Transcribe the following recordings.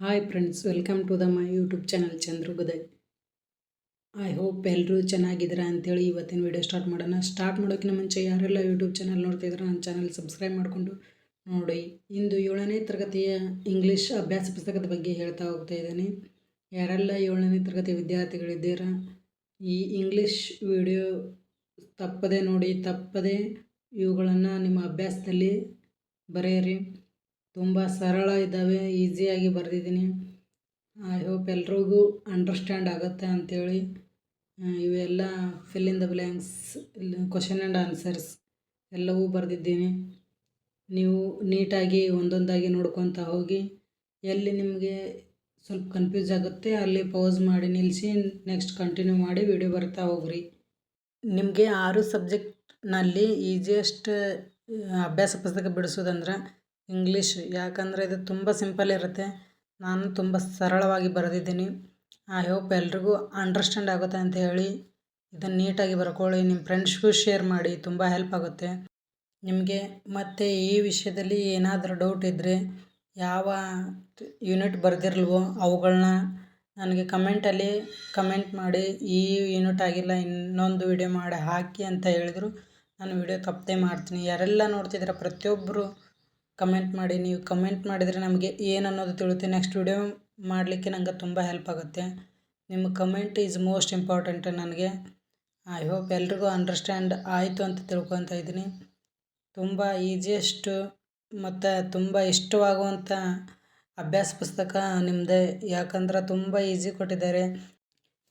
Hi friends welcome to the my YouTube channel Chandru I hope ಎಲ್ಲರೂ ಚೆನ್ನಾಗಿದ್ದೀರಾ ಅಂತೇಳಿ ಇವತ್ತಿನ ವಿಡಿಯೋ ಸ್ಟಾರ್ಟ್ ಮಾಡೋಣ. ಸ್ಟಾರ್ಟ್ ಮಾಡೋಕ್ಕಿಂತ ಮುಂಚೆ ಯಾರೆಲ್ಲ ಯೂಟ್ಯೂಬ್ ಚಾನಲ್ ನೋಡ್ತಿದ್ರು ನನ್ನ ಚಾನಲ್ ಸಬ್ಸ್ಕ್ರೈಬ್ ಮಾಡಿಕೊಂಡು ನೋಡಿ. ಇಂದು ಏಳನೇ ತರಗತಿಯ ಇಂಗ್ಲೀಷ್ ಅಭ್ಯಾಸ ಪುಸ್ತಕದ ಬಗ್ಗೆ ಹೇಳ್ತಾ ಹೋಗ್ತಾ ಇದ್ದೀನಿ. ಯಾರೆಲ್ಲ ಏಳನೇ ತರಗತಿ ವಿದ್ಯಾರ್ಥಿಗಳಿದ್ದೀರಾ, ಈ ಇಂಗ್ಲೀಷ್ ವಿಡಿಯೋ ತಪ್ಪದೆ ನೋಡಿ, ತಪ್ಪದೆ ಇವುಗಳನ್ನು ನಿಮ್ಮ ಅಭ್ಯಾಸದಲ್ಲಿ ಬರೆಯಿರಿ. ತುಂಬ ಸರಳ ಇದ್ದಾವೆ ಈಸಿಯಾಗಿ ಬರೆದಿದ್ದೀನಿ. ಐ ಹೋಪ್ ಎಲ್ರಿಗೂ ಅಂಡರ್ಸ್ಟ್ಯಾಂಡ್ ಆಗುತ್ತೆ ಅಂಥೇಳಿ ಇವೆಲ್ಲ fill in the blanks question and answers ಎಲ್ಲವೂ ಬರೆದಿದ್ದೀನಿ. ನೀವು ನೀಟಾಗಿ ಒಂದೊಂದಾಗಿ ನೋಡ್ಕೊತಾ ಹೋಗಿ, ಎಲ್ಲಿ ನಿಮಗೆ ಸ್ವಲ್ಪ ಕನ್ಫ್ಯೂಸ್ ಆಗುತ್ತೆ ಅಲ್ಲಿ ಪೌಸ್ ಮಾಡಿ ನಿಲ್ಲಿಸಿ ನೆಕ್ಸ್ಟ್ ಕಂಟಿನ್ಯೂ ಮಾಡಿ ವಿಡಿಯೋ ಬರ್ತಾ ಹೋಗ್ರಿ. ನಿಮಗೆ ಆರು ಸಬ್ಜೆಕ್ಟ್ನಲ್ಲಿ ಈಸಿಯೆಸ್ಟ್ ಅಭ್ಯಾಸ ಪುಸ್ತಕ ಬಿಡಿಸೋದಂದ್ರೆ ಇಂಗ್ಲೀಷ್ ಯಾಕಂದರೆ ಇದು ತುಂಬ ಸಿಂಪಲ್ ಇರುತ್ತೆ. ನಾನು ತುಂಬ ಸರಳವಾಗಿ ಬರೆದಿದ್ದೀನಿ. ಐ ಹೋಪ್ ಎಲ್ರಿಗೂ ಅಂಡರ್ಸ್ಟ್ಯಾಂಡ್ ಆಗುತ್ತೆ ಅಂತ ಹೇಳಿ ಇದನ್ನು ನೀಟಾಗಿ ಬರ್ಕೊಳ್ಳಿ. ನಿಮ್ಮ ಫ್ರೆಂಡ್ಸ್ಗೂ ಶೇರ್ ಮಾಡಿ, ತುಂಬ ಹೆಲ್ಪ್ ಆಗುತ್ತೆ. ನಿಮಗೆ ಮತ್ತು ಈ ವಿಷಯದಲ್ಲಿ ಏನಾದರೂ ಡೌಟ್ ಇದ್ದರೆ ಯಾವ ಯೂನಿಟ್ ಬರೆದಿರಲ್ವೋ ಅವುಗಳನ್ನ ನನಗೆ ಕಮೆಂಟಲ್ಲಿ ಕಮೆಂಟ್ ಮಾಡಿ. ಈ ಯೂನಿಟ್ ಆಗಿಲ್ಲ, ಇನ್ನೊಂದು ವಿಡಿಯೋ ಮಾಡಿ ಹಾಕಿ ಅಂತ ಹೇಳಿದರು. ನಾನು ವಿಡಿಯೋ ತಪ್ಪದೆ ಮಾಡ್ತೀನಿ. ಯಾರೆಲ್ಲ ನೋಡ್ತಿದ್ದೀರ ಪ್ರತಿಯೊಬ್ಬರು ಕಮೆಂಟ್ ಮಾಡಿ, ನೀವು ಕಮೆಂಟ್ ಮಾಡಿದರೆ ನಮಗೆ ಏನು ಅನ್ನೋದು ತಿಳುತ್ತೆ ನೆಕ್ಸ್ಟ್ ವಿಡಿಯೋ ಮಾಡಲಿಕ್ಕೆ ನಂಗೆ ತುಂಬ ಹೆಲ್ಪ್ ಆಗುತ್ತೆ. ನಿಮ್ಮ ಕಮೆಂಟ್ ಈಸ್ ಮೋಸ್ಟ್ ಇಂಪಾರ್ಟೆಂಟ್ ನನಗೆ. ಐ ಹೋಪ್ ಎಲ್ರಿಗೂ ಅಂಡರ್ಸ್ಟ್ಯಾಂಡ್ ಆಯಿತು ಅಂತ ತಿಳ್ಕೊತಾ ಇದ್ದೀನಿ. ತುಂಬ ಈಸಿಯೆಸ್ಟು ಮತ್ತು ತುಂಬ ಇಷ್ಟವಾಗುವಂಥ ಅಭ್ಯಾಸ ಪುಸ್ತಕ ನಿಮ್ಮದೇ ಯಾಕಂದ್ರೆ ತುಂಬ ಈಸಿ ಕೊಟ್ಟಿದ್ದಾರೆ.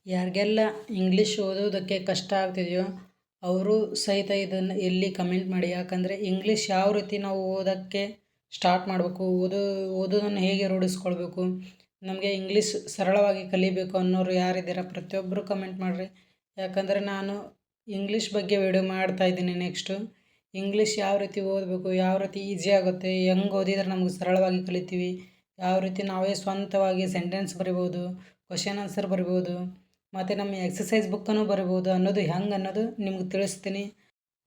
ಯಾರಿಗೆಲ್ಲ ಇಂಗ್ಲೀಷ್ ಓದೋದಕ್ಕೆ ಕಷ್ಟ ಆಗ್ತಿದೆಯೋ ಅವರು ಸಹಿತ ಇದನ್ನು ಎಲ್ಲಿ ಕಮೆಂಟ್ ಮಾಡಿ. ಯಾಕಂದರೆ ಇಂಗ್ಲೀಷ್ ಯಾವ ರೀತಿ ನಾವು ಓದೋಕ್ಕೆ ಸ್ಟಾರ್ಟ್ ಮಾಡಬೇಕು, ಓದು, ಓದೋದನ್ನು ಹೇಗೆ ರೂಢಿಸ್ಕೊಳ್ಬೇಕು, ನಮಗೆ ಇಂಗ್ಲೀಷ್ ಸರಳವಾಗಿ ಕಲಿಬೇಕು ಅನ್ನೋರು ಯಾರಿದ್ದೀರ? ಪ್ರತಿಯೊಬ್ಬರು ಕಮೆಂಟ್ ಮಾಡಿರಿ. ಯಾಕಂದರೆ ನಾನು ಇಂಗ್ಲೀಷ್ ಬಗ್ಗೆ ವಿಡಿಯೋ ಮಾಡ್ತಾ ಇದ್ದೀನಿ ನೆಕ್ಸ್ಟು ಇಂಗ್ಲೀಷ್ ಯಾವ ರೀತಿ ಓದಬೇಕು, ಯಾವ ರೀತಿ ಈಸಿ ಆಗುತ್ತೆ, ಹೆಂಗೆ ಓದಿದ್ರೆ ನಮಗೆ ಸರಳವಾಗಿ ಕಲಿತೀವಿ, ಯಾವ ರೀತಿ ನಾವೇ ಸ್ವಂತವಾಗಿ ಸೆಂಟೆನ್ಸ್ ಬರಿಬೋದು ಕ್ವಶನ್ ಆನ್ಸರ್ ಬರಿಬೋದು ಮತ್ತು ನಮ್ಮ ಎಕ್ಸಸೈಸ್ ಬುಕ್ಕನ್ನು ಬರಬಹುದು ಅನ್ನೋದು ಹೆಂಗೆ ಅನ್ನೋದು ನಿಮ್ಗೆ ತಿಳಿಸ್ತೀನಿ.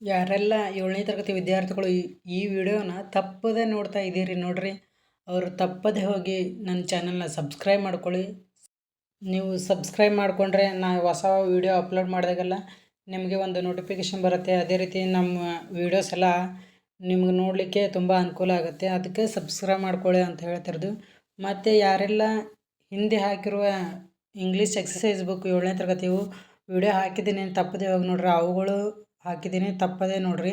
ಯಾರೆಲ್ಲ ಏಳನೇ ತರಗತಿ ವಿದ್ಯಾರ್ಥಿಗಳು ಈ ವಿಡಿಯೋನ ತಪ್ಪದೆ ನೋಡ್ತಾ ಇದ್ದೀರಿ ನೋಡಿರಿ. ಅವರು ತಪ್ಪದೆ ಹೋಗಿ ನನ್ನ ಚಾನಲ್ನ ಸಬ್ಸ್ಕ್ರೈಬ್ ಮಾಡ್ಕೊಳ್ಳಿ. ನೀವು ಸಬ್ಸ್ಕ್ರೈಬ್ ಮಾಡಿಕೊಂಡ್ರೆ ನಾ ಹೊಸ ವೀಡಿಯೋ ಅಪ್ಲೋಡ್ ಮಾಡಿದಾಗೆಲ್ಲ ನಿಮಗೆ ಒಂದು ನೋಟಿಫಿಕೇಷನ್ ಬರುತ್ತೆ. ಅದೇ ರೀತಿ ನಮ್ಮ ವೀಡಿಯೋಸ್ ಎಲ್ಲ ನಿಮ್ಗೆ ನೋಡಲಿಕ್ಕೆ ತುಂಬ ಅನುಕೂಲ ಆಗುತ್ತೆ. ಅದಕ್ಕೆ ಸಬ್ಸ್ಕ್ರೈಬ್ ಮಾಡ್ಕೊಳ್ಳಿ ಅಂತ ಹೇಳ್ತಿರೋದು. ಮತ್ತು ಯಾರೆಲ್ಲ ಹಿಂದೆ ಹಾಕಿರುವ ಇಂಗ್ಲೀಷ್ ಎಕ್ಸಸೈಸ್ ಬುಕ್ ಏಳನೇ ತರಗತಿವು ವಿಡಿಯೋ ಹಾಕಿದ್ದೀನಿ, ತಪ್ಪದೆ ಇವಾಗ ನೋಡ್ರಿ. ಅವುಗಳು ಹಾಕಿದ್ದೀನಿ, ತಪ್ಪದೆ ನೋಡ್ರಿ.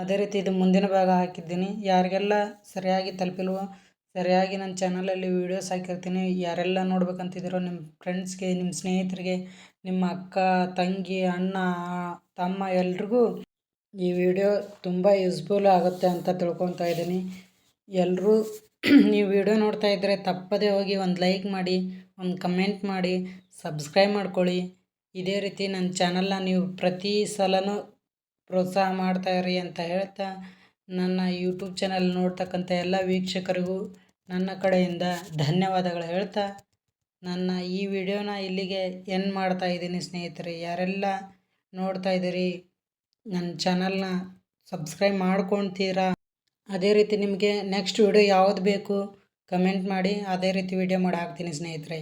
ಅದೇ ರೀತಿ ಇದು ಮುಂದಿನ ಭಾಗ ಹಾಕಿದ್ದೀನಿ. ಯಾರಿಗೆಲ್ಲ ಸರಿಯಾಗಿ ತಲುಪಿಲ್ವೋ, ಸರಿಯಾಗಿ ನನ್ನ ಚಾನಲಲ್ಲಿ ವೀಡಿಯೋಸ್ ಹಾಕಿರ್ತೀನಿ, ಯಾರೆಲ್ಲ ನೋಡ್ಬೇಕಂತಿದ್ದೀರೋ ನಿಮ್ಮ ಫ್ರೆಂಡ್ಸ್ಗೆ ನಿಮ್ಮ ಸ್ನೇಹಿತರಿಗೆ, ನಿಮ್ಮ ಅಕ್ಕ, ತಂಗಿ, ಅಣ್ಣ, ತಮ್ಮ ಎಲ್ರಿಗೂ ಈ ವಿಡಿಯೋ ತುಂಬ ಯೂಸ್ಫುಲ್ ಆಗುತ್ತೆ ಅಂತ ತಿಳ್ಕೊತಾ ಇದ್ದೀನಿ. ಎಲ್ಲರೂ ನೀವು ವಿಡಿಯೋ ನೋಡ್ತಾ ಇದ್ದರೆ ತಪ್ಪದೇ ಹೋಗಿ ಒಂದು ಲೈಕ್ ಮಾಡಿ, ಒಂದು ಕಮೆಂಟ್ ಮಾಡಿ, ಸಬ್ಸ್ಕ್ರೈಬ್ ಮಾಡ್ಕೊಳ್ಳಿ. ಇದೇ ರೀತಿ ನನ್ನ ಚಾನಲ್ನ ನೀವು ಪ್ರತಿ ಸಲನೂ ಪ್ರೋತ್ಸಾಹ ಮಾಡ್ತಾಯಿರಿ ಅಂತ ಹೇಳ್ತಾ ನನ್ನ ಯೂಟ್ಯೂಬ್ ಚಾನಲ್ ನೋಡ್ತಕ್ಕಂಥ ಎಲ್ಲ ವೀಕ್ಷಕರಿಗೂ ನನ್ನ ಕಡೆಯಿಂದ ಧನ್ಯವಾದಗಳು ಹೇಳ್ತಾ, ನನ್ನ ಈ ವಿಡಿಯೋನ ಇಲ್ಲಿಗೆ ಎಂಡ್ ಮಾಡ್ತಾ ಇದ್ದೀನಿ ಸ್ನೇಹಿತರೆ. ಯಾರೆಲ್ಲ ನೋಡ್ತಾ ಇದ್ದೀರಿ, ನನ್ನ ಚಾನಲ್ನ ಸಬ್ಸ್ಕ್ರೈಬ್ ಮಾಡ್ಕೊಳ್ತೀರಾ? ಅದೇ ರೀತಿ ನಿಮಗೆ ನೆಕ್ಸ್ಟ್ ವಿಡಿಯೋ ಯಾವುದು ಬೇಕು ಕಮೆಂಟ್ ಮಾಡಿ, ಅದೇ ರೀತಿ ವಿಡಿಯೋ ಮಾಡಿ ಹಾಕ್ತೀನಿ ಸ್ನೇಹಿತರೆ.